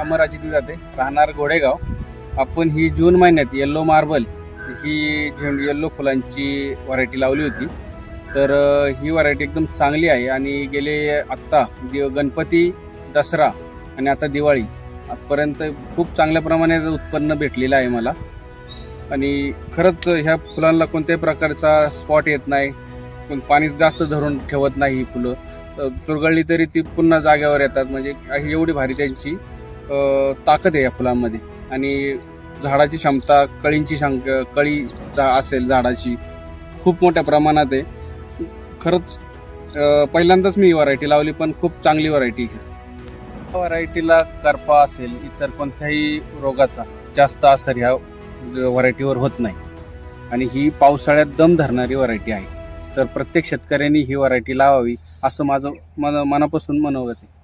अमराची ती जाते. राहणार गोडेगाव आपण ही जून महिन्यात येल्लो मार्बल ही झेंडू येल्लो फुलांची व्हरायटी लावली होती. तर ही व्हरायटी एकदम चांगली आहे आणि गेले आत्ता दिव गणपती दसरा आणि आता दिवाळी आजपर्यंत खूप चांगल्या प्रमाणात उत्पन्न भेटलेलं आहे मला. आणि खरंच ह्या फुलांना कोणत्याही प्रकारचा स्पॉट येत नाही. पण पाणीच जास्त धरून ठेवत नाही ही फुलं. तर चुरगळली तरी ती पुन्हा जाग्यावर येतात. म्हणजे एवढी भारी त्यांची. ताकद आहे या फुलांमध्ये. आणि झाडाची क्षमता कळींची संख कळी जा- असेल झाडाची खूप मोठ्या प्रमाणात आहे. खरंच पहिल्यांदाच मी व्हरायटी लावली पण खूप चांगली व्हरायटी व्हरायटीला करपा असेल इतर कोणत्याही रोगाचा जास्त असर ह्या व्हरायटीवर होत नाही. आणि ही पावसाळ्यात दम धरणारी व्हरायटी आहे. तर प्रत्येक शेतकऱ्यांनी ही व्हरायटी लावावी असं माझं मन मनापासून मनोगत आहे.